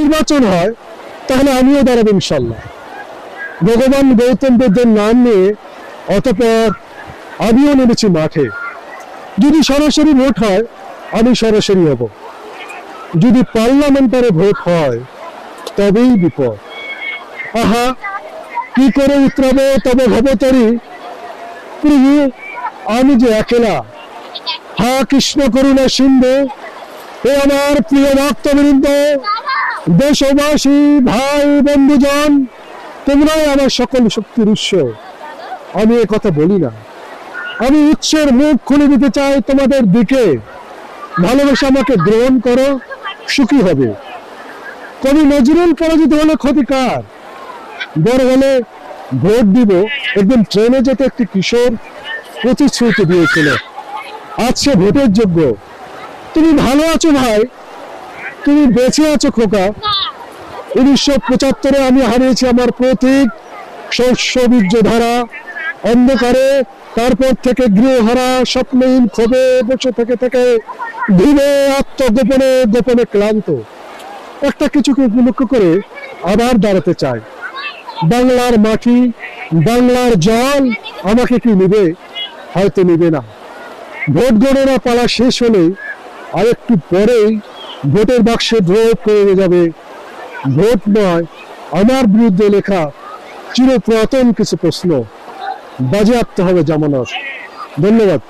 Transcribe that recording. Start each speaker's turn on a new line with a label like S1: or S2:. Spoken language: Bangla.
S1: নির্বাচন হয়, তাহলে আমিও দাঁড়াবো ইনশাল্লাহ। ভগবান গৌতম বুদ্ধের নাম নিয়ে অতপর আমিও নেমেছি মাঠে। যদি সরাসরি ভোট হয়, আমি সরাসরি হব। যদি পার্লামেন্টারে ভোট হয়, তবেই বিপদ। আহা, কি করে উত্তরাবো তবে ভবতরি? প্রভু, আমি যে একলা। হা, কৃষ্ণ করুণা সিন্ধু, হে আমার প্রিয় ভক্তবৃন্দ দেশবাসী, ভাই বন্ধুজন তোমরাই আমার সকল শক্তির উৎস। আমি কথা বলি না। আমি উৎসের মুখ খুলে দিতে চাই তোমাদের দিকে। ভালোবেসে আমাকে গ্রহণ করো, সুখী হবে। কবি নজরুল পরাজিত হলে ক্ষতিকার বড় হলে ভোট দিব। একদিন ট্রেনে যেতে একটি কিশোর প্রতিশ্রুতি দিয়েছিল। আজ সে ভোটের যোগ্য। তুমি ভালো আছো, ভাই। তুমি বেঁচে আছো খোকা। উনিশশো পঁচাত্তরে আমি হারিয়েছি আমার প্রতীক শস্য বীর্য ধারা অন্ধকারে তারপর থেকে গৃহহারা স্বপ্নহীন ক্ষোভে বসে থেকে থেকে ধীরে আত্মগোপনে গোপনে ক্লান্ত। একটা কিছুকে উপলক্ষ করে আবার দাঁড়াতে চাই। বাংলার মাটি বাংলার জল আমাকে কি নিবে? হয়তো নিবে না। ভোট গণনা পালা শেষ হলে আরেকটু পরেই ভোটের বাক্সে ড্রপ করে যাবে। ভোট নয়, আমার বিরুদ্ধে লেখা চিরপুরাতন কিছু প্রশ্ন। বাজে বাজেয়াপ্ত হবে জামানত। ধন্যবাদ।